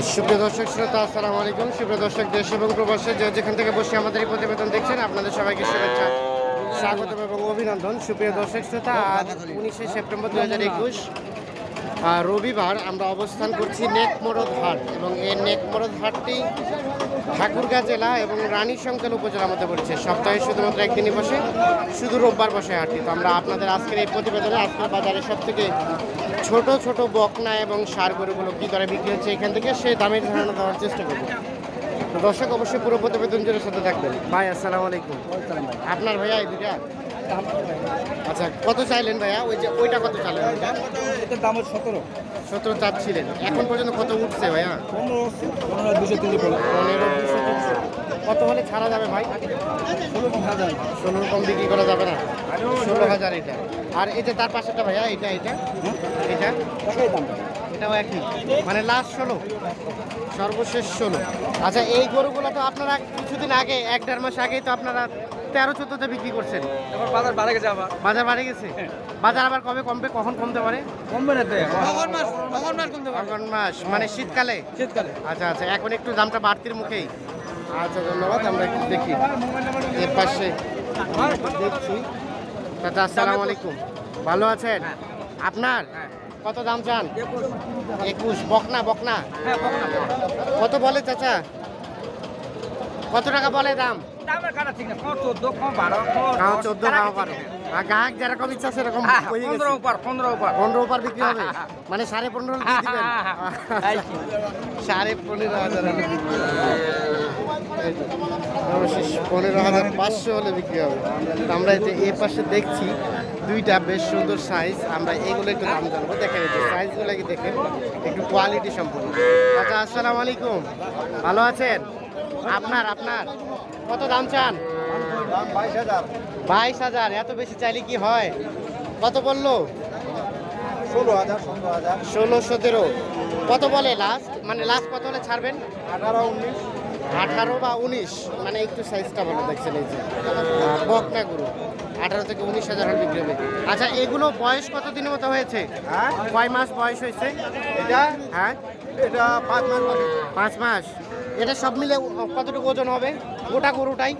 সুপ্রিয় দর্শক, শ্রোতা, আসসালামু আলাইকুম। সুপ্রিয় দর্শক, দেশ এবং প্রবাসে যে যেখান থেকে বসে আমাদের এই প্রতিবেদন দেখছেন, আপনাদের সবাইকে শুভেচ্ছা, স্বাগতম এবং অভিনন্দন। সুপ্রিয় দর্শক, শ্রোতা, আজ উনিশে সেপ্টেম্বর দু হাজার একুশ রবিবার আমরা অবস্থান করছি নেকমরদ হাট এবং এই নেকমরদ হাটটি ঠাকুরগাঁ জেলা এবং রানী সংকেল উপজেলার মধ্যে পড়েছে। সপ্তাহে শুধুমাত্র একদিনই বসে, শুধু রোববার বসে হাটটি। তো আমরা আপনাদের আজকের এই প্রতিবেদনে, আজকের বাজারে সব থেকে ছোট ছোট বকনা এবং সার গরুগুলো কী দরে বিক্রি হচ্ছে এখান থেকে সেই দামের ধারণা দেওয়ার চেষ্টা করব। তো দর্শক অবশ্যই পুরো প্রতিবেদন জুড়ে সাথে থাকবেন। ভাই আসসালামু আলাইকুম। আপনার ভাইয়া এই দুটা আচ্ছা কত চাইলেন ভাইয়া? ওই যে ওইটা কত চাইলেন ওইটা এটার দাম হচ্ছে সতেরো। সতেরো চাচ্ছিলেন। এখন পর্যন্ত কত উঠছে ভাইয়া? পনেরো দুশো পড়ল পনেরো দুশো কত হলে ছাড়া যাবে ভাই? ষোলো কম বিক্রি করা যাবে না। ষোলো হাজার এটা। আর এই যে তার পাশেটা ভাইয়া এটা এটা? এটা? এটাও একই। মানে লাস্ট ষোলো। সর্বশেষ ষোলো। আচ্ছা এই গরুগুলো তো আপনারা কিছুদিন আগে এক দেড় মাস আগেই তো আপনারা তেরো চোদ্দোতে বিক্রি করছেন। বাজার বাড়ে গেছে আবার। বাজার বাড়ে গেছে? বাজার আবার কবে কমবে কখন কমতে পারে? কমবে না মাস কখন মাস কমতে আগুন মাস মানে শীতকালে? শীতকালে। আচ্ছা আচ্ছা এখন একটু দামটা বাড়তির মুখেই। আচ্ছা ধন্যবাদ। আমরা একটু দেখি। এর পাশে দেখছি। দাদা আসসালামু আলাইকুম। ভালো আছেন? আপনার? কত দাম চান? একুশ। বকনা বকনা? হ্যাঁ কত বলে চাচা? কত টাকা বলে দাম? চোদ্দ বারো আর গ্রাহক যেরকম ইচ্ছা সেরকম পনেরো উপর পনেরো উপর। বিক্রি হবে? মানে সাড়ে পনেরো কি? সাড়ে পনেরো হাজার। সর্বশেষ পনেরো হাজার পাঁচশো হলে বিক্রি হবে। আমরা এই যে এ পাশে দেখছি দুইটা বেশ সুন্দর সাইজ আমরা এগুলো একটু দাম জানব। দেখেন যে সাইজগুলো কি দেখেন একটু কোয়ালিটি সম্পূর্ণ আচ্ছা আসসালামু আলাইকুম। ভালো আছেন? আপনার আপনার? কত দাম চান? বাইশ হাজার। বাইশ হাজার এত বেশি চাইলে কি হয়? কত বলল? ষোলো হাজার সতেরো হাজার। ষোলো সতেরো। কত বলে লাস্ট মানে লাস্ট কত হলে ছাড়বেন? আঠারো উনিশ। আঠারো বা উনিশ মানে একটু সাইজটা ভালো দেখছেন এই যে। বকনা গরু আঠারো থেকে উনিশ হাজার হল বিক্রি হবে। আচ্ছা এগুলো বয়স কত দিনের মতো হয়েছে? হ্যাঁ? কয় মাস বয়স হয়েছে? এটা? হ্যাঁ? এটা পাঁচ মাস পাঁচ মাস। এটা সব মিলে কতটুকু ওজন হবে? গোটা গরুটাই।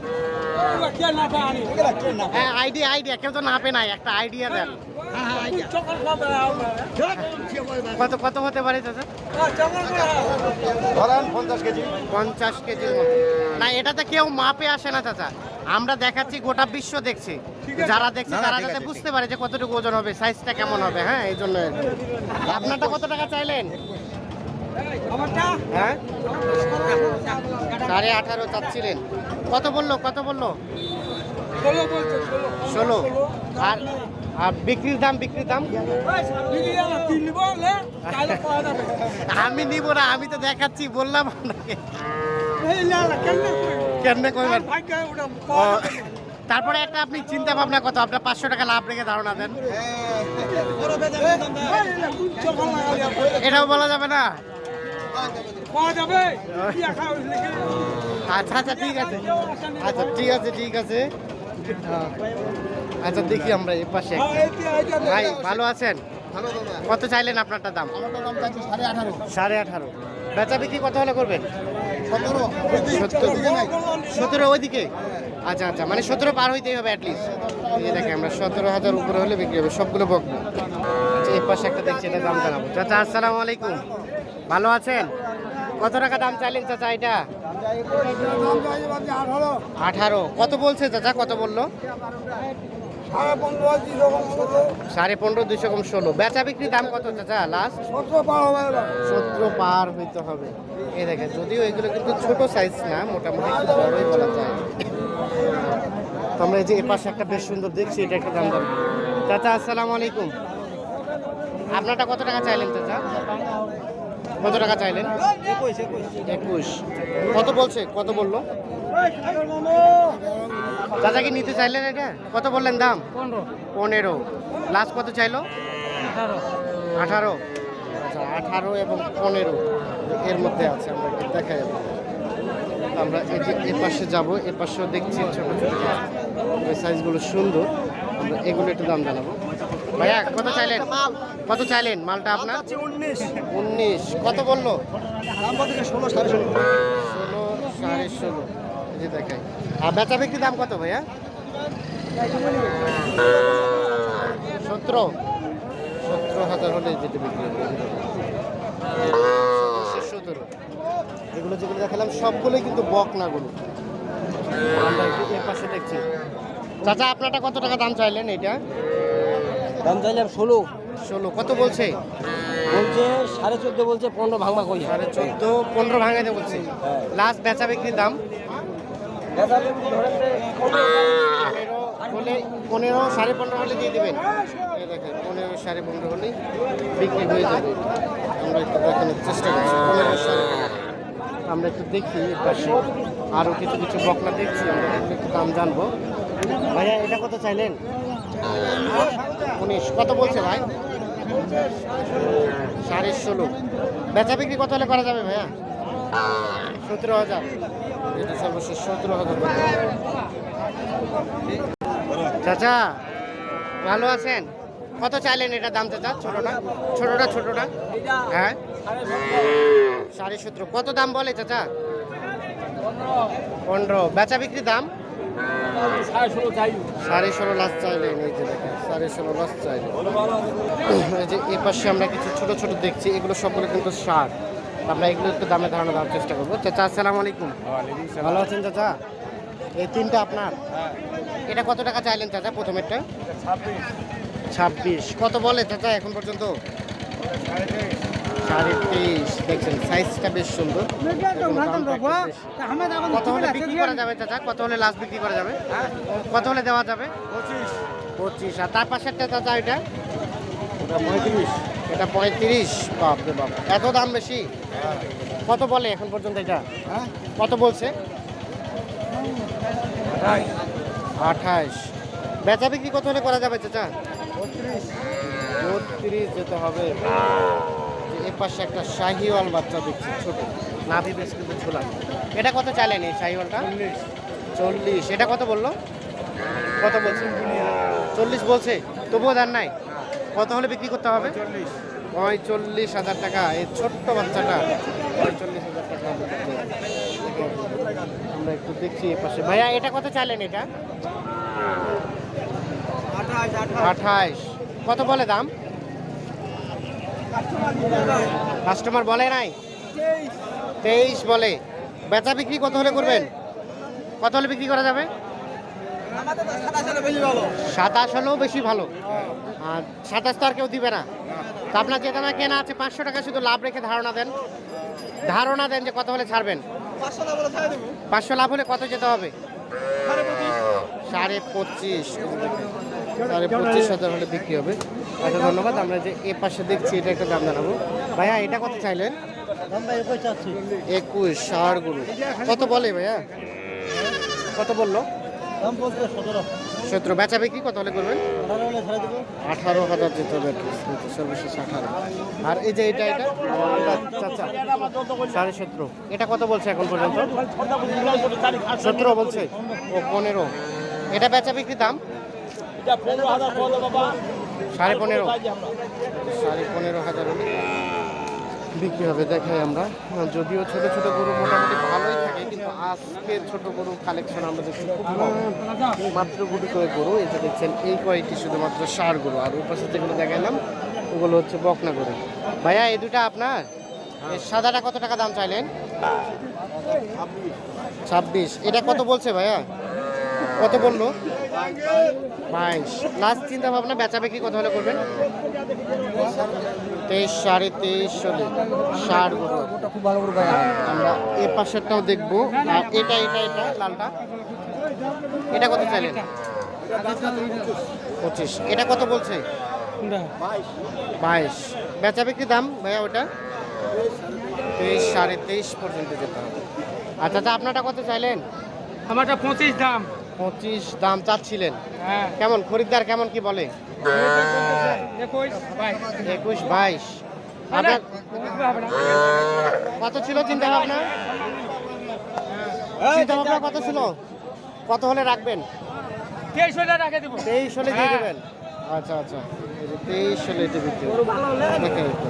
হ্যাঁ আইডিয়া আইডিয়া কেউ তো নাপে নাই একটা আইডিয়া দেন কত কত হতে পারে ধরেন পঞ্চাশ কেজি। পঞ্চাশ কেজির মতো না এটাতে কেউ মাপে আসে না চাচা। আমরা দেখাচ্ছি গোটা বিশ্ব দেখছি। যারা দেখছে তারা যাতে বুঝতে পারে যে কতটুকু ওজন হবে সাইজটা কেমন হবে হ্যাঁ এই জন্য। আপনারটা কত টাকা চাইলেন? হ্যাঁ? সাড়ে আঠারো চাচ্ছিলেন। কত বলল কত বলল? ষোলো আর আর বিক্রির দাম বিক্রির দাম? আমি নিব না আমি তো দেখাচ্ছি বললাম আপনাকে। কেমনে ও, তারপরে একটা আপনি চিন্তা ভাবনা কত আপনার পাঁচশো টাকা লাভ রেখে ধারণা দেন। এটাও বলা যাবে না? আচ্ছা আচ্ছা ঠিক আছে। আচ্ছা ঠিক আছে ঠিক আছে। আচ্ছা দেখি আমরা এ পাশে। ভাই, ভালো আছেন? কত চাইলেন আপনারটা দাম? সাড়ে আঠারো। বেচা বিক্রি কত হলে করবেন? সতেরো ওইদিকে? আচ্ছা আচ্ছা মানে সতেরো পার হইতেই হবে অ্যাটলিস্ট দেখে আমরা সতেরো হাজার উপরে হলে বিক্রি হবে, সবগুলো বকবো এই একটা দেখছি, এটা দাম চাচা, আসসালামু আলাইকুম। ভালো আছেন? কত টাকা দাম চাইলেন চাচা এটা? আঠারো। কত বলছে চাচা? কত বলল? সাড়ে পনেরো দুইশো কম ষোলো। বেচা বিক্রি দাম কত চাচা লাস্ট সতেরো পার হইতে হবে। এই দেখেন, যদিও এগুলো কিন্তু ছোট সাইজ না, মোটামুটি একটু বড়ই বলা যায়। তো আমরা এই যে এ পাশে একটা বেশ সুন্দর দেখছি, এটা একটা দাম দাম চাচা, আসসালামু আলাইকুম। আপনারটা কত টাকা চাইলেন চাচা কত টাকা চাইলেন? একুশ। কত বলছে? কত বলল? চাচা কি নিতে চাইলেন এটা? কত বললেন দাম? পনেরো। লাস্ট কত চাইলো? আঠারো। আচ্ছা আঠারো এবং পনেরো এর মধ্যে আছে আমরা দেখা যাবে আমরা এই যে এ পাশে যাব এ পাশেও দেখছি ছোটো ছোটো। ওই সাইজগুলো সুন্দর। আমরা এগুলো একটু দাম জানাব। ভাইয়া কত চাইলেন? কত চাইলেন মালটা আপনার? উনিশ। উনিশ। কত বলল? ষোলো সাড়ে ষোলো। ষোলো সাড়ে ষোলো। যে দেখাই। আর বেচা বিক্রি দাম কত ভাইয়া? সতেরো। সতেরো হাজার হলে যেটা বিক্রি সতেরো। এগুলো যেগুলো দেখালাম সবগুলোই কিন্তু বক না গুলো আমরা একটু এর পাশে দেখছি। চাচা আপনারটা কত টাকা দাম চাইলেন এটা? দাম চাইলাম ষোলো। ষোলো কত বলছে? বলছে সাড়ে চোদ্দ বলছে পনেরো ভাঙবা কই? সাড়ে চোদ্দ পনেরো ভাঙাতে বলছে। লাস্ট বেচা বিক্রির দাম? পনেরো সাড়ে পনেরো হলে দিয়ে দেবেন। দেখেন পনেরো সাড়ে পনেরো হলেই বিক্রি হয়ে যাবে। আমরা একটু দেখানোর চেষ্টা করছি। পনেরো সাড়ে আমরা একটু দেখি পাশে। আরও কিছু কিছু বকনা দেখছি আমরা একটু দাম জানব। ভাইয়া এটা কত চাইলেন? উনিশ, কত বলছে ভাই? সাড়ে ষোলো। বেচা বিক্রি কত হলে করা যাবে ভাইয়া? সতেরো হাজার। এটা সর্বশেষ সতেরো হাজার চাচা, ভালো আছেন? কত চাইলেন এটা দাম চাচা? ছোটটা? ছোটটা ছোটটা? হ্যাঁ? সাড়ে সতেরো। কত দাম বলে চাচা? পনেরো। বেচা বিক্রি দাম? সাড়ে ষোলো লাখ চাইলেন এই যে দেখেন সাড়ে ষোলো লাখ চাইলেন এই যে এই পাশে আমরা কিছু ছোট ছোট দেখছি এগুলো সবগুলো কিন্তু সার। আমরা এগুলো একটু দামে ধারণা দেওয়ার চেষ্টা করব। চাচা আসসালামু আলাইকুম। ভালো আছেন চাচা? এই তিনটা আপনার? এটা কত টাকা চাইলেন চাচা প্রথমেরটা? ছাব্বিশ। কত বলে চাচা এখন পর্যন্ত? সাড়ে তেইশ দেখছেন সাইজটা বেশ সুন্দর। বেশি। কত হলে বিক্রি করা যাবে চাচা? কত হলে লাস্ট বিক্রি করা যাবে? কত হলে দেওয়া যাবে? পঁচিশ। পঁচিশ। আর তার পাশেরটা চাচা এটা? পঁয়ত্রিশ। এটা পঁয়ত্রিশ। বাপ রে বাপ। এত দাম বেশি? কত বলে এখন পর্যন্ত এটা? কত বলছে? আঠাইশ বেচা বিক্রি কত হলে করা যাবে চাচা? বত্রিশ। বত্রিশ যেতে হবে। যে পাশে একটা শাহিওয়াল বাচ্চা দেখছি ছোট। নাভি বেশ কিন্তু ছোলা এটা কত চাইলেন এই শাহিওয়ালটা? চল্লিশ। এটা কত বলল? কত বলছে? চল্লিশ বলছে। তবুও দান নাই? কত হলে বিক্রি করতে হবে? পঁয়চল্লিশ। হাজার টাকা। এই ছোট্ট বাচ্চাটা। পঁয়চল্লিশ হাজার টাকা। আমরা একটু দেখছি এ পাশে। ভাইয়া এটা কত চাইলেন এটা? আঠাইশ কত বলে দাম? কাস্টমার বলে নাই? তেইশ বলে। বেচা বিক্রি কত হলে করবেন? কত হলে বিক্রি করা যাবে? সাতাশ হলেও বেশি ভালো। আর সাতাশ তো আর কেউ দিবে না। তা আপনার যে দামে কেনা আছে, পাঁচশো টাকা শুধু লাভ রেখে ধারণা দেন। ধারণা দেন যে কত হলে ছাড়বেন। পাঁচশো লাভ হলে কত যেতে হবে? সাড়ে পঁচিশ। সাড়ে পঁচিশ হাজার হলে বিক্রি হবে। আচ্ছা ধন্যবাদ। আমরা যে এ পাশে দেখছি এটা একটা দাম জানাব। ভাইয়া এটা কত চাইলেন? একুশ ষাট গরু। কত বলে ভাইয়া? কত বলল? সতেরো। বেচা বিক্রি কত হলে করবেন? আঠারো হাজার যেতে হবে। সর্বশেষ আঠারো। আর এই যে এটা এটা? এটা চাচা সাড়ে সতেরো। এটা কত বলছে এখন পর্যন্ত? সতেরো বলছে। ও পনেরো। এটা বেচা বিক্রি দাম? সাড়ে পনেরো। সাড়ে পনেরো হাজার বিক্রি হবে দেখাই আমরা। যদিও ছোট ছোট গরু মোটামুটি ভালোই থাকে কিন্তু আজকে ছোট গরু কালেকশন আমরা দেখছি খুব মাত্র গুটি করে গরু এটা দেখছেন এই কয়েকটি শুধুমাত্র সার গরু। আর পাশে যেগুলো দেখালাম ওগুলো হচ্ছে বকনা গরু। ভাইয়া এই দুটা আপনার? সাদাটা কত টাকা দাম চাইলেন? ছাব্বিশ। এটা কত বলছে ভাইয়া? কত বলল বাইশ। লাস্ট চিন্তা ভাবনা বেচা বিক্রি কত হলে করবেন? তেইশ, সাড়ে তেইশ হলে ষাট আমরা এ পাশেরটাও দেখব। আর এটা এটা এটা, লালটা। এটা কত চাইলেন? পঁচিশ। এটা কত বলছে? বাইশ। বেচা বিক্রি দাম ভাইয়া ওটা? তেইশ, সাড়ে তেইশ পর্যন্ত যেতে হবে। আচ্ছা আচ্ছা আপনারটা কত চাইলেন? আমারটা পঁচিশ দাম। পঁচিশ দাম চাচ্ছিলেন। হ্যাঁ। কেমন? খরিদ্দার কেমন কি বলে? একুশ। বাইশ। বাইশ কত ছিল চিন্তা ভাবনা? চিন্তা ভাবনা কত ছিল? কত হলে রাখবেন? তেইশ দেবো। হলে দিয়ে হ্যাঁ। দেবেন? আচ্ছা আচ্ছা। তেইশ ষোলো এটা বিক্রি দেখেন একটু।